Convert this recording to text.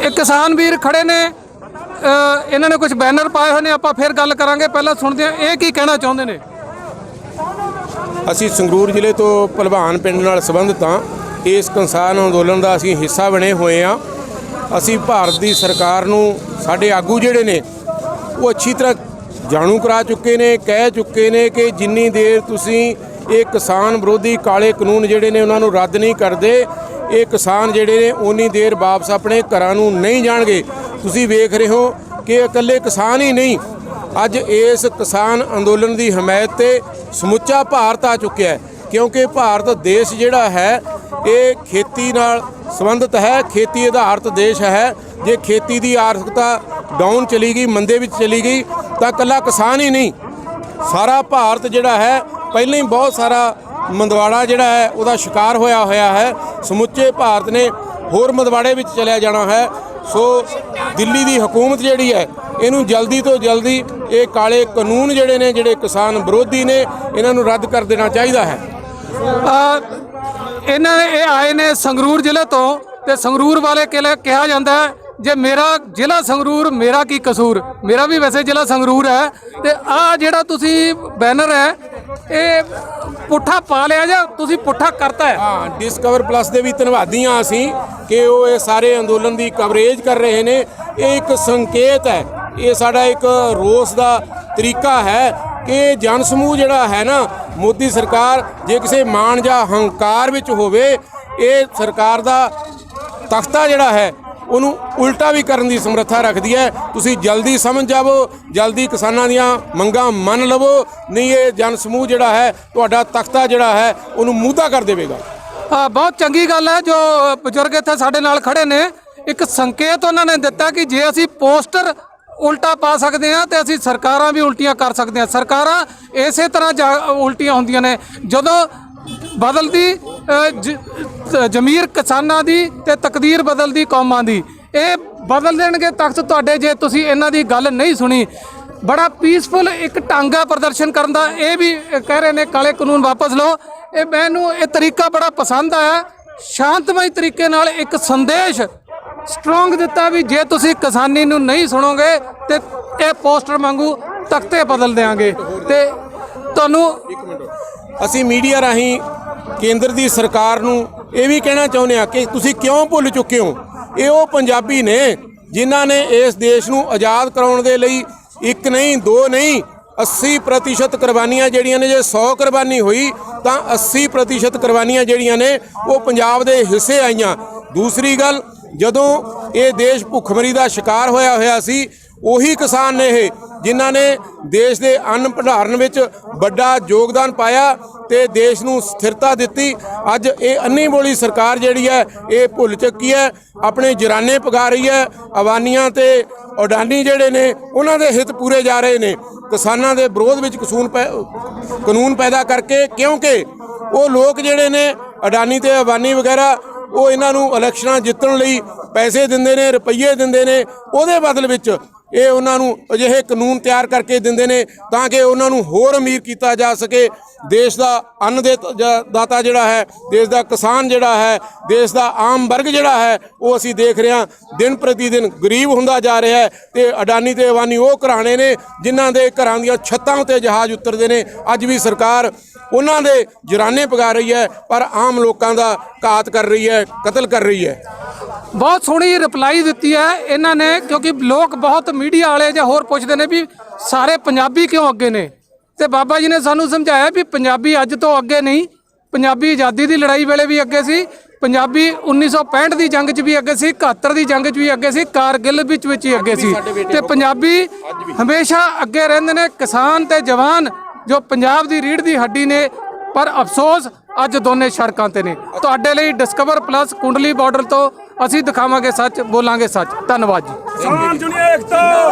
ਇਹ ਕਿਸਾਨ ਵੀਰ ਖੜੇ ਨੇ। ਇਹਨਾਂ ਨੇ ਕੁਝ ਬੈਨਰ ਪਾਏ ਹੋਏ ਨੇ, ਆਪਾਂ ਫਿਰ ਗੱਲ ਕਰਾਂਗੇ। ਪਹਿਲਾਂ ਸੁਣਦੇ ਹਾਂ, ਇਹ ਕੀ ਕਹਿਣਾ ਚਾਹੁੰਦੇ ਨੇ? ਅਸੀਂ ਸੰਗਰੂਰ ਜ਼ਿਲ੍ਹੇ ਤੋਂ ਭਲਵਾਨ ਪਿੰਡ ਨਾਲ ਸੰਬੰਧਿਤ ਹਾਂ। ਇਸ ਕਿਸਾਨ ਅੰਦੋਲਨ ਦਾ ਅਸੀਂ ਹਿੱਸਾ ਬਣੇ ਹੋਏ ਹਾਂ। ਅਸੀਂ ਭਾਰਤ ਦੀ ਸਰਕਾਰ ਨੂੰ, ਸਾਡੇ ਆਗੂ ਜਿਹੜੇ ਨੇ, ਉਹ ਅੱਛੀ ਤਰ੍ਹਾਂ ਜਾਣੂ ਕਰਾ ਚੁੱਕੇ ਨੇ, ਕਹਿ ਚੁੱਕੇ ਨੇ ਕਿ ਜਿੰਨੀ ਦੇਰ ਤੁਸੀਂ ਇਹ ਕਿਸਾਨ ਵਿਰੋਧੀ ਕਾਲੇ ਕਾਨੂੰਨ ਜਿਹੜੇ ਨੇ, ਉਹਨਾਂ ਨੂੰ ਰੱਦ ਨਹੀਂ ਕਰਦੇ ਇਹ ਕਿਸਾਨ ਜਿਹੜੇ ਨੇ ਉਨੀ ਦੇਰ ਵਾਪਸ ਆਪਣੇ ਘਰਾਂ ਨੂੰ ਨਹੀਂ ਜਾਣਗੇ। ਤੁਸੀਂ ਵੇਖ ਰਹੇ ਹੋ ਕਿ ਇਕੱਲੇ ਕਿਸਾਨ ਹੀ ਨਹੀਂ, ਅੱਜ ਇਸ ਕਿਸਾਨ ਅੰਦੋਲਨ ਦੀ ਹਮਾਇਤ ਤੇ ਸਮੁੱਚਾ ਭਾਰਤ ਆ ਚੁੱਕਿਆ ਹੈ। ਕਿਉਂਕਿ ਭਾਰਤ ਦੇਸ਼ ਜਿਹੜਾ ਹੈ, ਇਹ ਖੇਤੀ ਨਾਲ ਸੰਬੰਧਿਤ ਹੈ, ਖੇਤੀ ਆਧਾਰਿਤ ਦੇਸ਼ ਹੈ। ਜੇ ਖੇਤੀ ਦੀ ਆਰਥਿਕਤਾ ਡਾਊਨ ਚਲੀ ਗਈ, ਮੰਦੇ ਵਿੱਚ ਚਲੀ ਗਈ, ਤਾਂ ਇਕੱਲਾ ਕਿਸਾਨ ਹੀ ਨਹੀਂ। ਸਾਰਾ ਭਾਰਤ ਜਿਹੜਾ ਹੈ, ਪਹਿਲਾਂ ਹੀ ਬਹੁਤ ਸਾਰਾ ਮੰਦਵਾੜਾ ਜਿਹੜਾ ਹੈ, ਉਹਦਾ ਸ਼ਿਕਾਰ ਹੋਇਆ ਹੋਇਆ ਹੈ। ਸਮੁੱਚੇ ਭਾਰਤ ਨੇ ਹੋਰ ਮਦਵਾੜੇ ਵਿੱਚ ਚਲਿਆ ਜਾਣਾ ਹੈ। ਸੋ ਦਿੱਲੀ ਦੀ ਹਕੂਮਤ ਜਿਹੜੀ ਹੈ, ਇਹਨੂੰ ਜਲਦੀ ਤੋਂ ਜਲਦੀ ਇਹ ਕਾਲੇ ਕਾਨੂੰਨ ਜਿਹੜੇ ਨੇ, ਜਿਹੜੇ ਕਿਸਾਨ ਵਿਰੋਧੀ ਨੇ, ਇਹਨਾਂ ਨੂੰ ਰੱਦ ਕਰ ਦੇਣਾ ਚਾਹੀਦਾ ਹੈ। ਇਹਨਾਂ ਨੇ ਇਹ ਆਏ ਨੇ ਸੰਗਰੂਰ ਜ਼ਿਲ੍ਹੇ ਤੋਂ ਤੇ ਸੰਗਰੂਰ ਵਾਲੇ ਕਿਲੇ ਕਿਹਾ ਜਾਂਦਾ ਹੈ, ਜੇ ਮੇਰਾ ਜ਼ਿਲ੍ਹਾ ਸੰਗਰੂਰ, ਮੇਰਾ ਕੀ ਕਸੂਰ? ਮੇਰਾ ਵੀ ਵੈਸੇ ਜ਼ਿਲ੍ਹਾ ਸੰਗਰੂਰ ਹੈ ਤੇ ਆ ਜਿਹੜਾ ਤੁਸੀਂ ਬੈਨਰ ਹੈ, ਇਹ ਪੁੱਠਾ ਪਾ ਲਿਆ ਜਾਂ ਤੁਸੀਂ ਪੁੱਠਾ ਕਰਤਾ ਹੈ? ਹਾਂ ਡਿਸਕਵਰ ਪਲੱਸ ਦੇ ਵੀ ਧੰਨਵਾਦੀ ਹਾਂ ਅਸੀਂ ਕਿ ਉਹ ਇਹ ਸਾਰੇ ਅੰਦੋਲਨ ਦੀ ਕਵਰੇਜ ਕਰ ਰਹੇ ਨੇ। ਇਹ ਇੱਕ ਸੰਕੇਤ ਹੈ। ਇਹ ਸਾਡਾ ਇੱਕ ਰੋਸ ਦਾ ਤਰੀਕਾ ਹੈ ਕਿ ਜਨ ਸਮੂਹ ਜਿਹੜਾ ਹੈ ਨਾ, ਮੋਦੀ ਸਰਕਾਰ ਜੇ ਕਿਸੇ ਮਾਣ ਜਾਂ ਹੰਕਾਰ ਵਿੱਚ ਹੋਵੇ, ਇਹ ਸਰਕਾਰ ਦਾ ਤਖਤਾ ਜਿਹੜਾ ਹੈ ਉਹਨੂੰ ਉਲਟਾ ਵੀ ਕਰਨ ਦੀ ਸਮਰੱਥਾ ਰੱਖਦੀ ਹੈ। ਤੁਸੀਂ ਜਲਦੀ ਸਮਝ ਜਾਵੋ, ਜਲਦੀ ਕਿਸਾਨਾਂ ਦੀਆਂ ਮੰਗਾਂ ਮੰਨ ਲਵੋ। ਨਹੀਂ, ਇਹ ਜਨ ਸਮੂਹ ਜਿਹੜਾ ਹੈ, ਤੁਹਾਡਾ ਤਖਤਾ ਜਿਹੜਾ ਹੈ, ਉਹਨੂੰ ਮੂਧਾ ਕਰ ਦੇਵੇਗਾ। ਬਹੁਤ ਚੰਗੀ ਗੱਲ ਹੈ, ਜੋ ਬਜ਼ੁਰਗ ਇੱਥੇ ਸਾਡੇ ਨਾਲ ਖੜੇ ਨੇ। ਇੱਕ ਸੰਕੇਤ ਉਹਨਾਂ ਨੇ ਦਿੱਤਾ ਕਿ ਜੇ ਅਸੀਂ ਪੋਸਟਰ ਉਲਟਾ ਪਾ ਸਕਦੇ ਹਾਂ, ਤੇ ਅਸੀਂ ਸਰਕਾਰਾਂ ਵੀ ਉਲਟੀਆਂ ਕਰ ਸਕਦੇ ਹਾਂ। ਸਰਕਾਰਾਂ ਇਸੇ ਤਰ੍ਹਾਂ ਜਾ- ਉਲਟੀਆਂ ਹੁੰਦੀਆਂ ਨੇ। ਜਦੋਂ ਬਦਲਦੀ ਜ਼ਮੀਰ ਕਿਸਾਨਾਂ ਦੀ ਤੇ ਤਕਦੀਰ ਬਦਲਦੀ ਕੌਮਾਂ ਦੀ। ਇਹ ਬਦਲ ਦੇਣਗੇ ਤਖਤ ਤੁਹਾਡੇ ਜੇ ਤੁਸੀਂ ਇਹਨਾਂ ਦੀ ਗੱਲ ਨਹੀਂ ਸੁਣੀ। ਬੜਾ ਪੀਸਫੁਲ ਇੱਕ ਢੰਗ ਹੈ ਪ੍ਰਦਰਸ਼ਨ ਕਰਨ ਦਾ। ਇਹ ਵੀ ਕਹਿ ਰਹੇ ਨੇ ਕਾਲੇ ਕਾਨੂੰਨ ਵਾਪਸ ਲਓ। ਇਹ ਮੈਨੂੰ ਇਹ ਤਰੀਕਾ ਬੜਾ ਪਸੰਦ ਆਇਆ। ਸ਼ਾਂਤਮਈ ਤਰੀਕੇ ਨਾਲ ਇੱਕ ਸੰਦੇਸ਼ ਸਟਰੋਂਗ ਦਿੱਤਾ ਵੀ ਜੇ ਤੁਸੀਂ ਕਿਸਾਨੀ ਨੂੰ ਨਹੀਂ ਸੁਣੋਗੇ ਤੇ ਇਹ ਪੋਸਟਰ ਵਾਂਗੂ ਤਖਤੇ ਬਦਲ ਦੇਾਂਗੇ ਤੇ ਤੁਹਾਨੂੰ ਅਸੀਂ ਮੀਡੀਆ ਰਾਹੀਂ ਕੇਂਦਰ ਦੀ ਸਰਕਾਰ ਨੂੰ ਇਹ ਵੀ ਕਹਿਣਾ ਚਾਹੁੰਦੇ ਆ ਕਿ ਤੁਸੀਂ ਕਿਉਂ ਭੁੱਲ ਚੁੱਕੇ ਹੋ? ਇਹ ਉਹ ਪੰਜਾਬੀ ਨੇ ਜਿਨ੍ਹਾਂ ਨੇ ਇਸ ਦੇਸ਼ ਨੂੰ ਆਜ਼ਾਦ ਕਰਾਉਣ ਦੇ ਲਈ ਇੱਕ ਨਹੀਂ, ਦੋ ਨਹੀਂ 80% ਕੁਰਬਾਨੀਆਂ ਜਿਹੜੀਆਂ ਨੇ, ਜੇ 100 ਕੁਰਬਾਨੀ ਹੋਈ ਤਾਂ 80% ਕੁਰਬਾਨੀਆਂ ਜਿਹੜੀਆਂ ਨੇ, ਉਹ ਪੰਜਾਬ ਦੇ ਹਿੱਸੇ ਆਈਆਂ। ਦੂਸਰੀ ਗੱਲ, ਜਦੋਂ ਇਹ ਦੇਸ਼ ਭੁੱਖਮਰੀ ਦਾ ਸ਼ਿਕਾਰ ਹੋਇਆ ਹੋਇਆ ਸੀ, ਉਹੀ ਕਿਸਾਨ ਨੇ ਇਹ ਜਿਨ੍ਹਾਂ ਨੇ ਦੇਸ਼ ਦੇ ਅੰਨ ਭੰਡਾਰਨ ਵਿੱਚ ਵੱਡਾ ਯੋਗਦਾਨ ਪਾਇਆ ਤੇ ਦੇਸ਼ ਨੂੰ ਸਥਿਰਤਾ ਦਿੱਤੀ। ਅੱਜ ਇਹ ਅੰਨੀ ਬੋਲੀ ਸਰਕਾਰ ਜਿਹੜੀ ਹੈ, ਇਹ ਭੁੱਲ ਚੁੱਕੀ ਹੈ। ਆਪਣੇ ਜਰਾਨੇ ਪਗਾ ਰਹੀ ਹੈ। ਅਵਾਨੀਆਂ ਤੇ ਉਡਾਨੀ ਜਿਹੜੇ ਨੇ, ਉਹਨਾਂ ਦੇ ਹਿੱਤ ਪੂਰੇ ਜਾ ਰਹੇ ਨੇ। ਕਿਸਾਨਾਂ ਦੇ ਵਿਰੋਧ ਵਿੱਚ ਕਸੂਨ ਪੈ- ਕਾਨੂੰਨ ਪੈਦਾ ਕਰਕੇ ਕਿਉਂਕਿ ਉਹ ਲੋਕ ਜਿਹੜੇ ਨੇ, ਅਡਾਨੀ ਤੇ ਅਬਾਨੀ ਵਗੈਰਾ, ਉਹ ਇਹਨਾਂ ਨੂੰ ਇਲੈਕਸ਼ਨਾਂ ਜਿੱਤਣ ਲਈ ਪੈਸੇ ਦਿੰਦੇ ਨੇ, ਰੁਪਈਏ ਦਿੰਦੇ ਨੇ, ਉਹਦੇ ਬਦਲ ਵਿੱਚ ਇਹ ਉਹਨਾਂ ਨੂੰ ਅਜਿਹੇ ਕਾਨੂੰਨ ਤਿਆਰ ਕਰਕੇ ਦਿੰਦੇ ਨੇ ਤਾਂ ਕਿ ਉਹਨਾਂ ਨੂੰ ਹੋਰ ਅਮੀਰ ਕੀਤਾ ਜਾ ਸਕੇ। ਦੇਸ਼ ਦਾ ਅੰਨ ਦੇ ਦਾਤਾ ਜਿਹੜਾ ਹੈ, ਦੇਸ਼ ਦਾ ਕਿਸਾਨ ਜਿਹੜਾ ਹੈ, ਦੇਸ਼ ਦਾ ਆਮ ਵਰਗ ਜਿਹੜਾ ਹੈ, ਉਹ ਅਸੀਂ ਦੇਖ ਰਹੇ ਹਾਂ। ਦਿਨ ਪ੍ਰਤੀ ਦਿਨ ਗਰੀਬ ਹੁੰਦਾ ਜਾ ਰਿਹਾ ਹੈ ਤੇ ਅਡਾਨੀ ਤੇ ਅਵਾਨੀ ਉਹ ਘਰਾਣੇ ਨੇ ਜਿਨ੍ਹਾਂ ਦੇ ਘਰਾਂ ਦੀਆਂ ਛੱਤਾਂ ਉੱਤੇ ਜਹਾਜ਼ ਉਤਰਦੇ ਨੇ। ਅੱਜ ਵੀ ਸਰਕਾਰ ਉਹਨਾਂ ਦੇ ਜਰਾਨੇ ਪਗਾ ਰਹੀ ਹੈ, ਪਰ ਆਮ ਲੋਕਾਂ ਦਾ ਘਾਤ ਕਰ ਰਹੀ ਹੈ, ਕਤਲ ਕਰ ਰਹੀ ਹੈ। ਬਹੁਤ ਸੋਹਣੀ ਰਿਪਲਾਈ ਦਿੱਤੀ ਹੈ ਇਹਨਾਂ ਨੇ, ਕਿਉਂਕਿ ਲੋਕ ਬਹੁਤ ਮੀਡੀਆ ਵਾਲੇ ਜਾਂ ਹੋਰ ਪੁੱਛਦੇ ਨੇ ਵੀ ਸਾਰੇ ਪੰਜਾਬੀ ਕਿਉਂ ਅੱਗੇ ਨੇ? ਤੇ ਬਾਬਾ ਜੀ ਨੇ ਸਾਨੂੰ ਸਮਝਾਇਆ ਵੀ ਪੰਜਾਬੀ ਅੱਜ ਤੋਂ ਅੱਗੇ ਨਹੀਂ, ਪੰਜਾਬੀ ਆਜ਼ਾਦੀ ਦੀ ਲੜਾਈ ਵੇਲੇ ਵੀ ਅੱਗੇ ਸੀ, ਪੰਜਾਬੀ 1965 ਦੀ ਜੰਗ 'ਚ ਵੀ ਅੱਗੇ ਸੀ 71 ਦੀ ਜੰਗ 'ਚ ਵੀ ਅੱਗੇ ਸੀ, ਕਾਰਗਿਲ ਵਿੱਚ ਵਿੱਚ ਹੀ ਅੱਗੇ ਸੀ। ਤੇ ਪੰਜਾਬੀ ਹਮੇਸ਼ਾ ਅੱਗੇ ਰਹਿੰਦੇ ਨੇ, ਕਿਸਾਨ ਤੇ ਜਵਾਨ ਜੋ ਪੰਜਾਬ ਦੀ ਰੀੜ ਦੀ ਹੱਡੀ ਨੇ, ਪਰ ਅਫਸੋਸ ਅੱਜ ਦੋਨੇ ਸੜਕਾਂ ਤੇ ਨੇ। ਤੁਹਾਡੇ ਲਈ ਡਿਸਕਵਰ ਪਲੱਸ ਕੁੰਡਲੀ ਬਾਰਡਰ ਤੋਂ ਅਸੀਂ ਦਿਖਾਵਾਂਗੇ ਸੱਚ ਬੋਲਾਂਗੇ ਸੱਚ। ਧੰਨਵਾਦ ਜੀ। ਕਿਸਾਨ ਜੁਨੀਅਰ ਏਕਤਾ।